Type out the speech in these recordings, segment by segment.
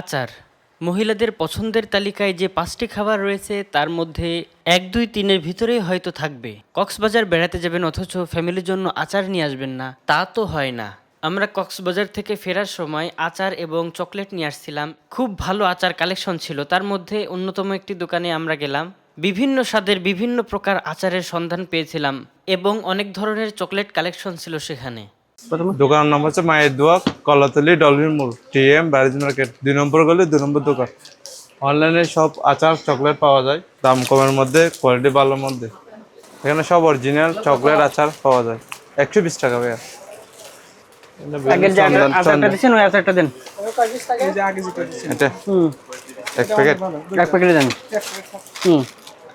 আচার। মহিলাদের পছন্দের তালিকায় যে পাঁচটি খাবার রয়েছে, তার মধ্যে এক, দুই, তিনের ভিতরেই হয়তো থাকবে। কক্সবাজার বেড়াতে যাবেন অথচ ফ্যামিলির জন্য আচার নিয়ে আসবেন না। তা তো হয় না। আমরা কক্সবাজার থেকে ফেরার সময় আচার এবং চকলেট নিয়ে আসছিলাম। খুব ভালো আচার কালেকশন ছিল। তার মধ্যে অন্যতম একটি দোকানে আমরা গেলাম। বিভিন্ন স্বাদের বিভিন্ন প্রকার আচারের সন্ধান পেয়েছিলাম এবং অনেক ধরনের চকলেট কালেকশন ছিল সেখানে। দোকানের নাম হচ্ছে মায়ের দোয়া কলাতলি ডলফিন মোড় টি এম ব্যারেজ মার্কেট দুই নম্বর গলি দুই নম্বর দোকান। অনলাইনে সব আচার চকলেট পাওয়া যায় দাম কমের মধ্যে কোয়ালিটি ভালোর মধ্যে। এখানে সব অরিজিনাল চকলেট আচার পাওয়া যায়। একশো বিশ টাকা ভাইয়া।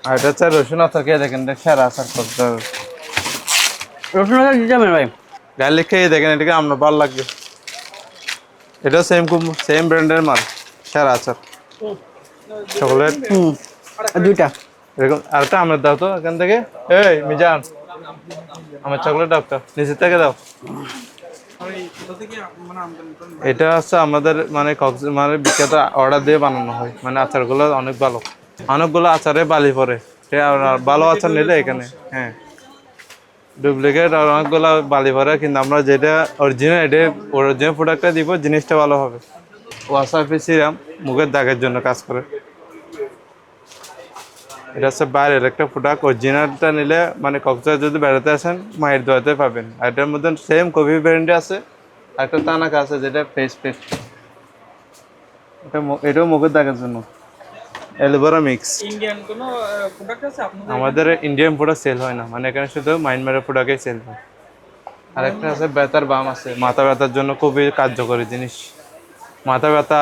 আর এটা হচ্ছে রসুন আচার খেয়ে দেখেন সেরা আচার করতে হবে রসুন আচার দিতে হবে ভাই? গার্লিক খেয়ে দেখেন এটাকে আপনার ভালো লাগবে। এটা সেম সেম ব্র্যান্ডের মাল সেরা আচার। চকলেট দুইটা। এরকম আরেকটা আমার দাও তো এখান থেকে। এই মিজান আমার চকলেট দাও একটা নিচে থেকে দাও। এটা হচ্ছে আমাদের মানে কক্স মানে বিখ্যাত অর্ডার দিয়ে বানানো হয় মানে আচারগুলো অনেক ভালো। অনেকগুলো আচারে বালি পরে। ভালো আচার নিলে এখানে হ্যাঁ। ডুপ্লিকেট আর অনেকগুলো বালি পড়ে কিন্তু আমরা যেটা অরিজিনাল এটা অরিজিনাল প্রোডাক্টটা দিব, জিনিসটা ভালো হবে। ওয়াসাফি সিরাম মুখের দাগের জন্য কাজ করে। এটা হচ্ছে বাইরের একটা প্রোডাক্ট অরিজিনালটা নিলে মানে কক্সবাজার যদি বেড়াতে আসেন, মায়ের দোয়াতে পাবেন। আর এটার মধ্যে সেম কফি ব্র্যান্ডে আছে, আর একটা তানাকা আছে, যেটা ফেস পেক এটা এটাও মুখের দাগের জন্য। এলোভেরা মিক্স ইন্ডিয়ান কোনো প্রোডাক্ট আছে আপনাদের আমাদের ইন্ডিয়ান প্রোডাক্ট সেল হয় না। মানে এখানে শুধু মাইনমারের প্রোডাক্টই সেল হয়। আর একটা আছে ব্যথার বাম আছে। মাথা ব্যথার জন্য খুবই কার্যকরী জিনিস। মাথা ব্যথা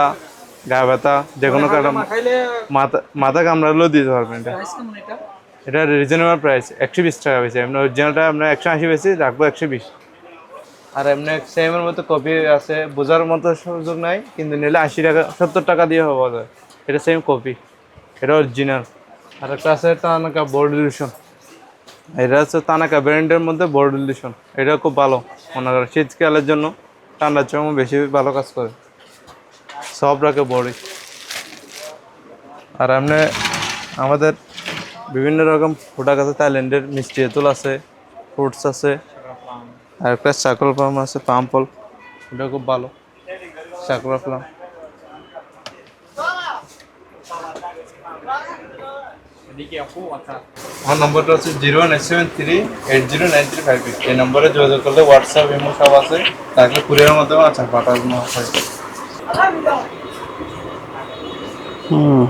গা ব্যথা যে কোনো কারণ খাইলে মাথা মাথা কামড়ালেও দিতে পারবেন এটা। এটা? রিজনেবল প্রাইস একশো বিশ টাকা বেশি। এমনি অরিজিনালটা আমরা একশো আশি বেশি রাখব একশো বিশ। আর এমনি সেমের মতো কপি আছে। বোঝার মতো সুযোগ নাই কিন্তু নিলে আশি টাকা সত্তর টাকা দিয়ে হবে এটা সেম কপি এটা অরিজিনাল আর একটা আছে তানাকা বোর্ড ইলিউশন এটা হচ্ছে তানাকা ব্র্যান্ডের মধ্যে বোর্ড ইলিউশন এটা খুব ভালো। মনে করেন শীতকালের জন্য ঠান্ডার জন্য বেশি ভালো কাজ করে। সব রাখে বডি আর এমনি আমাদের বিভিন্ন রকম প্রোডাক্ট আছে। থাইল্যান্ডের মিষ্টি এতুল আছে ফ্রুটস আছে, আর একটা চাকল পাম আছে পাম্পল এটা খুব ভালো। চাকরা প্লাম আমার নম্বরটা হচ্ছে zero nine seven three eight zero nine three five eight এই নম্বরে যোগাযোগ করলে হোয়াটসঅ্যাপ ইমো সব আছে। তাকে কুরিয়ারের মাধ্যমে আচ্ছা পাঠানো হয়। হুম।